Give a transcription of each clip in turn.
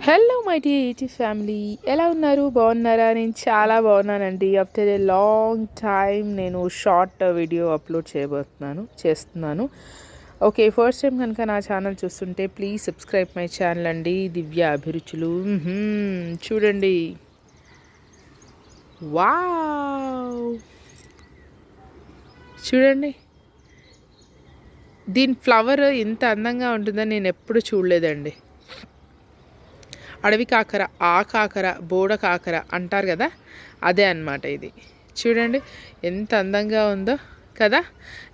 Hello my tea family ఎలా ఉన్నారు? బాగున్నారా? నేను చాలా బాగున్నానండి. ఆఫ్టర్ ఏ లాంగ్ టైం నేను షార్ట్ వీడియో అప్లోడ్ చేయబోతున్నాను చేస్తున్నాను. ఓకే ఫస్ట్ టైం కనుక నా ఛానల్ చూస్తుంటే ప్లీజ్ సబ్స్క్రైబ్ మై ఛానల్ అండి. దివ్య అభిరుచులు. చూడండి. వావ్ చూడండి. దీని ఫ్లవర్ ఇంత అందంగా ఉంటుందని నేను ఎప్పుడు చూడలేదండి. అడవి కాకర ఆ కాకర బోడ కాకర అంటారు కదా? అదే అన్నమాట ఇది. చూడండి ఎంత అందంగా ఉందో కదా?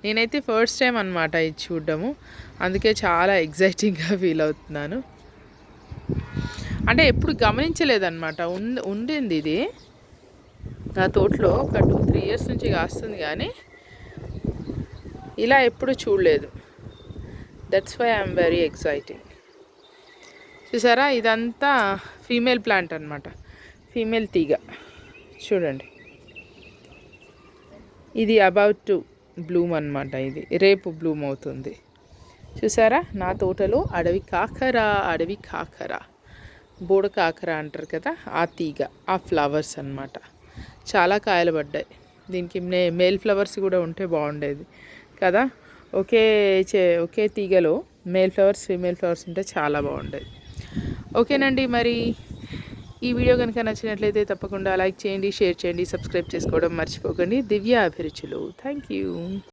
నేనైతే ఫస్ట్ టైం అనమాట ఇది చూడడము. అందుకే చాలా ఎగ్జైటింగ్గా ఫీల్ అవుతున్నాను. అంటే ఎప్పుడు గమనించలేదన్నమాట. ఉండి ఉండింది ఇది. నా తోటలో ఒక టూ త్రీ ఇయర్స్ నుంచి కాస్తుంది కానీ ఇలా ఎప్పుడు చూడలేదు. That's why I'm very exciting చూసారా? ఇదంతా ఫీమేల్ ప్లాంట్ అనమాట ఫీమేల్ తీగ. చూడండి. ఇది అబౌట్ టు బ్లూమ్ అనమాట ఇది. రేపు బ్లూమ్ అవుతుంది. చూసారా? నా తోటలో అడవి కాకర అడవి కాకర. బోడ కాకర అంటారు కదా? ఆ తీగ ఆ ఫ్లవర్స్ అన్నమాట. చాలా కాయలు పడ్డాయి. దీనికి మే మేల్ ఫ్లవర్స్ కూడా ఉంటే బాగుండేది. కదా? ఒకే చే ఒకే తీగలో మేల్ ఫ్లవర్స్ ఫీమేల్ ఫ్లవర్స్ ఉంటే చాలా బాగుండేది. ఓకేనండి మరి ఈ వీడియో కనుక నచ్చినట్లయితే తప్పకుండా లైక్ చేయండి షేర్ చేయండి సబ్స్క్రైబ్ చేసుకోవడం మర్చిపోకండి. దివ్య అభిరుచులు. Thank you.